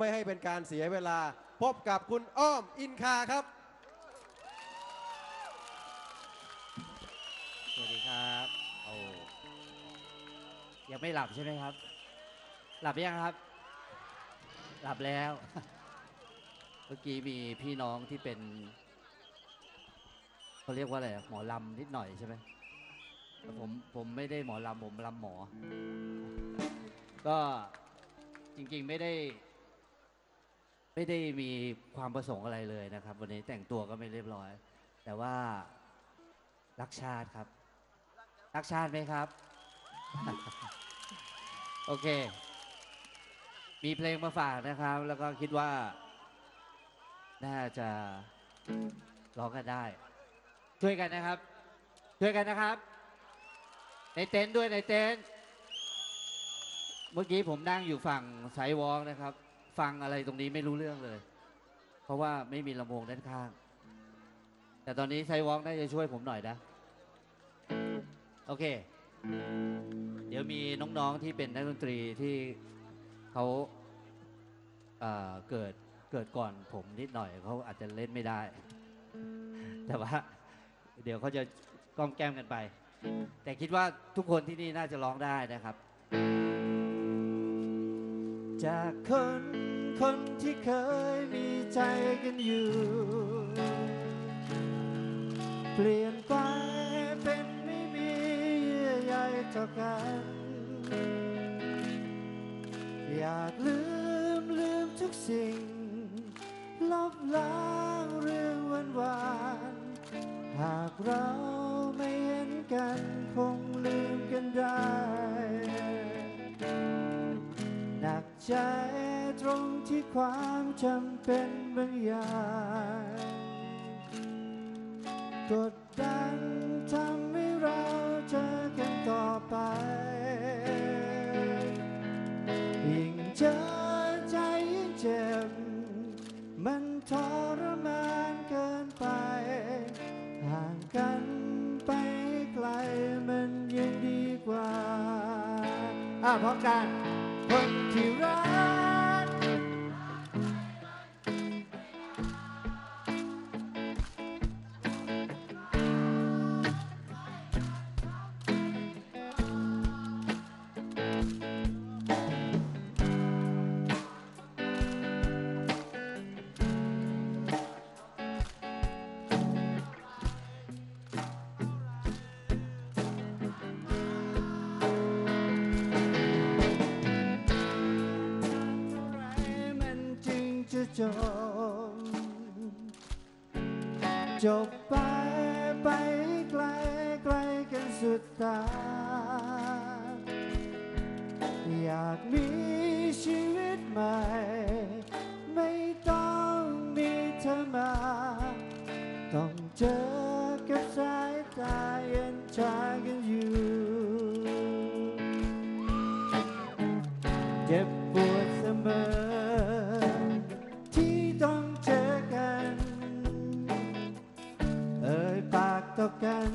ไม่ให้เป็นการเสียเวลา พบกับคุณอ้อมอินคาครับ สวัสดีครับโอ้ยังไม่หลับใช่ไหมครับ หลับยังครับ หลับแล้ว เมื่อกี้มีพี่น้องที่เป็นเขาเรียกว่าอะไรหมอลำนิดหน่อยใช่ไหมผมผมไม่ได้หมอลำผมลำหมอ ก็จริงๆไม่ได้ ไม่ได้มีความประสงค์อะไรเลยนะครับ วันนี้แต่งตัวก็ไม่เรียบร้อย แต่ว่ารักชาติครับ รักชาติไหมครับ โอเค มีเพลงมาฝากนะครับ แล้วก็คิดว่า น่าจะร้องกันได้ ช่วยกันนะครับ ช่วยกันนะครับ ในเต็นท์ด้วยในเต็นท์เมื่อกี้ผมนั่งอยู่ฝั่งสายวอล์กนะครับ ฟังอะไรตรงนี้ไม่รู้เรื่องเลย เพราะว่าไม่มีลำโพงด้านข้าง แต่ตอนนี้ไซวอล์กน่าจะช่วยผมหน่อยนะ โอเค เดี๋ยวมีน้องๆที่เป็นนักดนตรีที่เขาเเกิดเกิดก่อนผมนิดหน่อยเขาอาจจะเล่นไม่ได้ แต่ว่า เดี๋ยวเขาจะก้องแก้มกันไป แต่คิดว่าทุกคนที่นี่น่าจะร้องได้นะครับ จากคนคนที่เคยมีใจกันอยู่ เปลี่ยนไปเป็นไม่มีเยื่อใยต่อกัน อยากลืมลืมทุกสิ่ง ลบล้างเรื่องวันวานหากเรา ตรงที่ความจำเป็นบางอย่างกดดันทำให้เราเจอกันต่อไป ยิ่งเจอใจยิ่งเจ็บ มันทรมานเกินไป ห่างกันไปไกลมันยังดีกว่า อะพร้อกันคนที่รัก จมจบไปไปไกลไกลกันสุดตา อยากมีชีวิตใหม่ ไม่ต้องมีเธอมา ต้องเจอกับสายตาเย็นชากันอยู่เก็บ ต่อกัน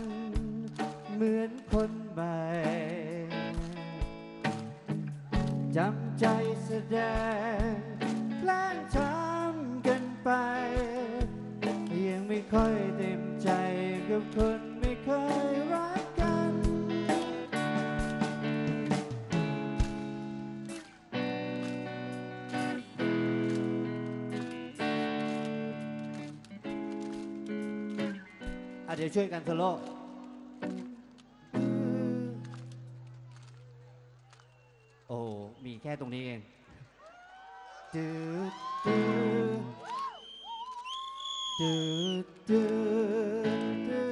เหมือนคนใหม่จำใจแสดงแกล้งทำกันไป ยังไม่ค่อยเต็มใจกับคน เดี๋ยวช่วยกันสซโลโอ้ มีแค่ตรงนี้เองจืดจืดจืดจื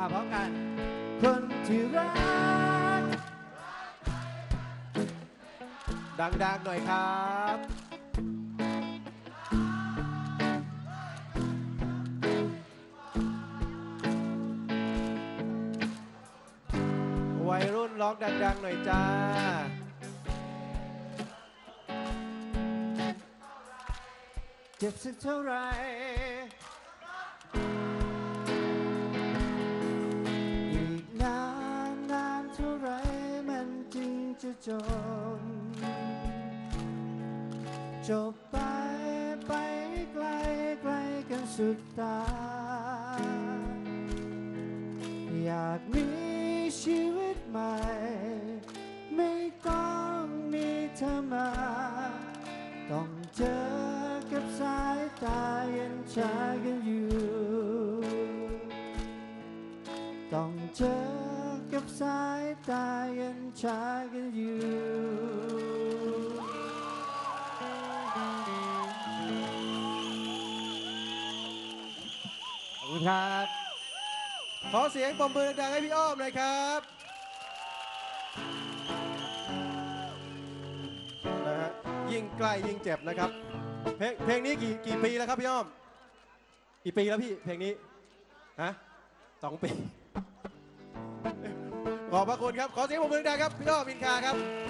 อะพร้อมกัน คนที่รัก ดังๆหน่อยครับ วัยรุ่นร้องดังๆหน่อยจ้าเจ็บสักเท่าไร จะจบ จบไปไปไกลไกลกันสุดตา อยากมีชีวิตใหม่ ไม่ต้องมีเธอมา ต้องเจอกับสายตาเย็นชากันอยู่ ต้องเจอ กับสายตาเย็นชากันอยู่ขอบคุณครับ ขอเสียงปรบมือดังๆให้พี่อ้อมหน่อยครับนะฮะยิ่งใกล้ยิ่งเจ็บนะครับ เพลงเพลงนี้กี่กี่ปีแล้วครับพี่อ้อม กี่ปีแล้วพี่เพลงนี้ ฮะสองปี ขอบพระคุณครับ ขอเสียงปรบมือดังครับ พี่อ้อมินคาครับ